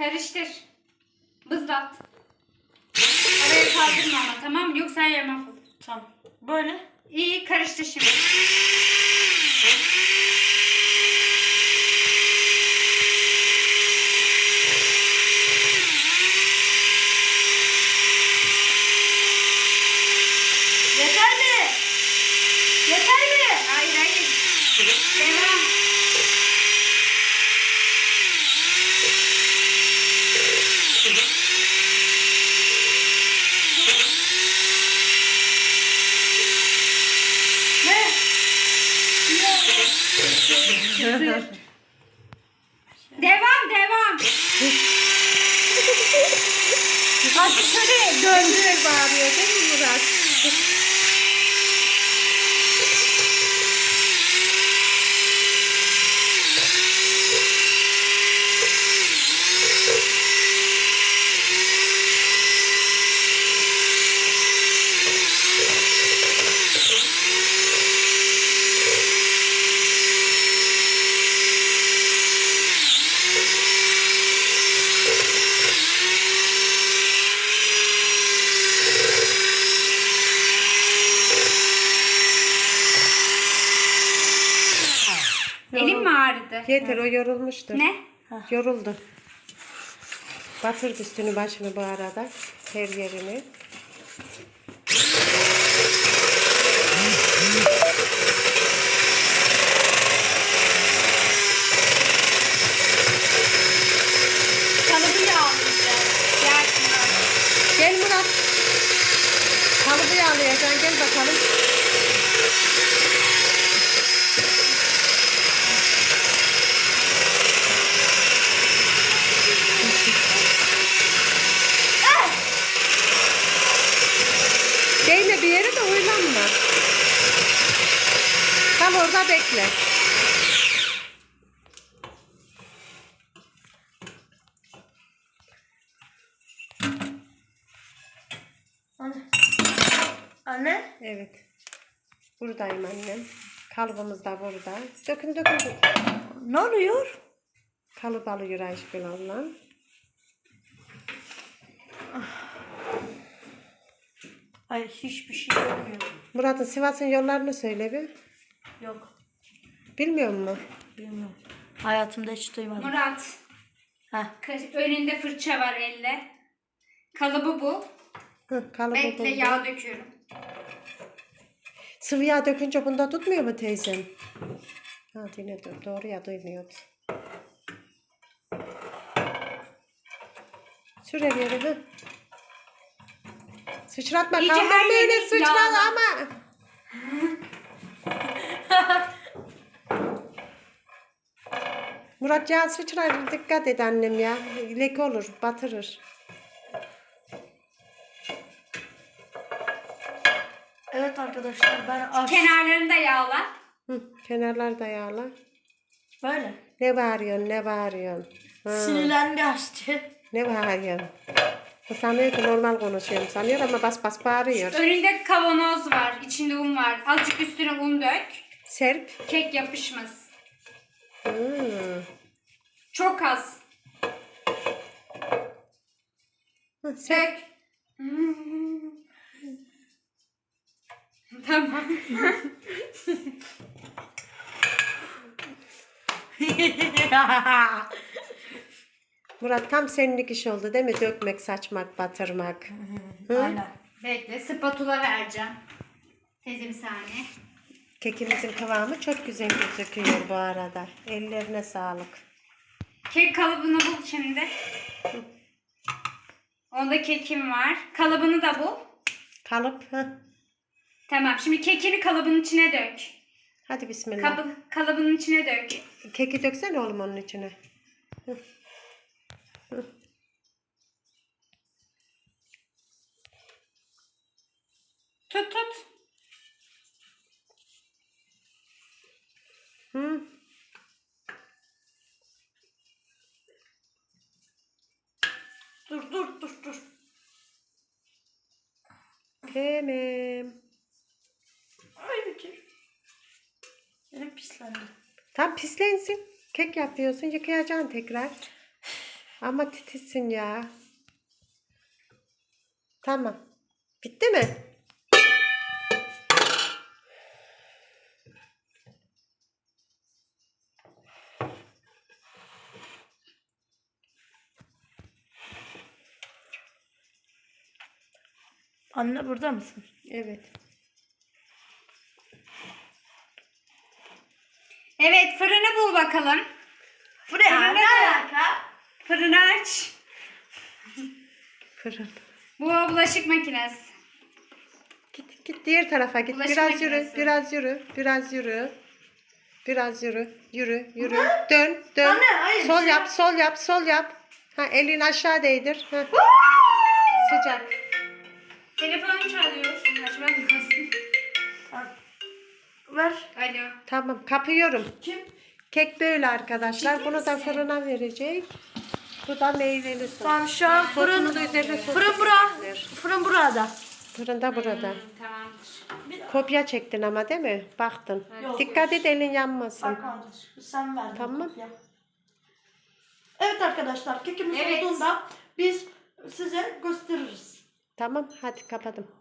Karıştır. Bızlat. Araya kaldırma ama tamam mı? Yoksa yer mahvolur. Tamam. Böyle. İyi karıştır şimdi. Yeter mi? Yeter mi? Hayır hayır. Devam. Ne? Devam devam. Hadi şöyle Döndür bağırıyor değil mi Murat? Elim mi ağrıdı? Yeter o yorulmuştur. Ne? Yoruldu. Batırdı üstünü başını bu arada. Her yerini. Gel Murat. Kalıbı yağlayacaksın. Gel bakalım. Değme bir yere de huylanma. Orada bekle. Anne. Anne. Evet. Buradayım annem. Kalıbımız da burada. Dökün dökün dökün. Ne oluyor? Kalıp alıyor Ayşegül abla. Ay hiçbir şey olmuyor. Murat'ın Sivas'ın yollarını söyle bir. Yok. Bilmiyor musun? Bilmiyorum. Hayatımda hiç duymadım. Murat. Heh. ka- Önünde fırça var elle. Kalıbı bu. Hı, kalıbı Bekle buldu. yağ döküyorum. Sıvı yağ dökünce bunda tutmuyor mu teyzem? Ha yine dur. Doğru ya duymuyordu. Sür her yere hı. Sıçratma İyice kaldır her böyle yeri sıçrat yağla. ama. Murat yağ sıçrar dikkat et annem ya. Leke olur batırır. Evet arkadaşlar ben aş... Kenarlarını da yağla. Hı, kenarlar da yağla. Böyle. Ne bağırıyorsun ne bağırıyorsun? Hı. Sinirlendi aşçı. Ne bağırıyorsun? O sanıyor ki normal konuşuyorum sanıyor ama bas bas bağırıyor. Önünde kavanoz var. içinde un var. Azıcık üstüne un dök. Serp. Kek yapışmaz. Hmm. Çok az. Hı, serp. Dök. tamam. Murat tam seninlik iş oldu değil mi? Dökmek, saçmak, batırmak. Hı? Aynen. Bekle spatula vereceğim. Teyze bir saniye. Kekimizin kıvamı çok güzel gözüküyor bu arada. Ellerine sağlık. Kek kalıbını bul şimdi. Onda kekim var. Kalıbını da bul. Kalıp. Hı. Tamam. Şimdi kekini kalıbın içine dök. Hadi bismillah. Kabı, kalıbın içine dök. Keki döksene oğlum onun içine. Hı. Hı. Dur dur dur dur. Tamam. Ay bitir. Elim pislendi. Tam pislensin. Kek yapıyorsun yıkayacaksın tekrar. Ama titizsin ya. Tamam. Bitti mi? Anne burada mısın? Evet. Evet fırını bul bakalım. Buraya ne alaka? Fırını aç. Fırın. Bu bulaşık makinesi. Git git diğer tarafa git. Bulaşık biraz yürü, makinesi. biraz yürü, biraz yürü. Biraz yürü, yürü, yürü. Dön, dön. Anne, hayır, Sol şey yap, yap. sol yap, sol yap. Ha elin aşağı değdir. Ha. Sıcak. Telefon çalıyor. Açmam lazım. Ver. Alo. Tamam, kapıyorum. Kim? Kek böyle arkadaşlar. Bunu da fırına verecek. Bu da meyveli sos. Tamam şu an Sosunu fırın. da üzerine sos. Fırın bura. Fırın burada. Fırında burada. Hmm, tamamdır. Kopya çektin ama değil mi? Baktın. Yok. Dikkat et elin yanmasın. Bak kardeş. Sen verdin. Tamam. kopya. Evet arkadaşlar kekimiz Evet. olduğunda biz size gösteririz. Tamam, hadi kapadım.